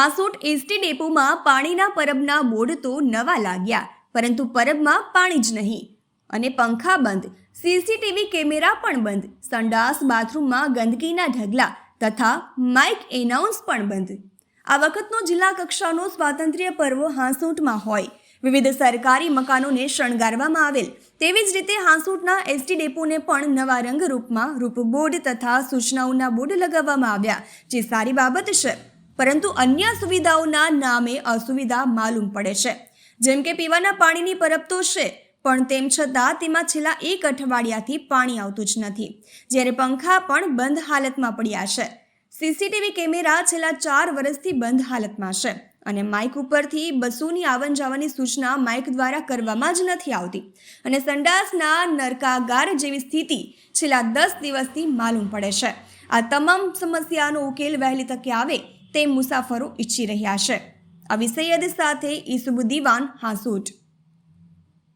Hansot ST ડેપોમાં પાણીના પરબના board તો નવા લાગ્યા, પરંતુ પરબમાં પાણી જ નહીં. અને પંખા બંધ, સીસીટીવી કેમેરા પણ બંધ, સંડાસ બાથરૂમમાં ગંદકીના ઢગલા તથા માઇક એનાઉન્સ પણ બંધ. આ વખતનો જિલ્લા કક્ષાનો સ્વાતંત્ર્ય પર્વ હાંસોટમાં હોય. વિવિધ સરકારી મકાનોને શણગારવામાં આવેલ તેવી જ રીતે હાંસોટના એસટી ડેપોને પણ નવા રંગરૂપમાં રૂપબોર્ડ તથા સૂચનાઓના બોર્ડ લગાવવામાં આવ્યા, જે સારી બાબત છે. પરંતુ અન્ય સુવિધાઓના નામે અસુવિધા માલુમ પડે છે. જેમ કે પીવાના પાણીની પરબ તો છે, પણ તેમ છતાં તેમાં છેલ્લા એક અઠવાડિયાથી પાણી આવતું જ નથી. જ્યારે પંખા પણ બંધ હાલતમાં પડ્યા છે. સીસીટીવી કેમેરા છેલ્લા ચાર વર્ષથી બંધ હાલતમાં છે અને માઇક ઉપરથી બસોની આવન જાવાની સૂચના માઇક દ્વારા કરવામાં જ નથી આવતી. અને સંડાસના નરકાગાર જેવી સ્થિતિ છેલ્લા દસ દિવસથી માલુમ પડે છે. આ તમામ સમસ્યાનો ઉકેલ વહેલી તકે આવે તે મુસાફરો ઈચ્છી રહ્યા છે. આ વિષયદ સાથે ઈસુબુ દિવાન હાંસોટ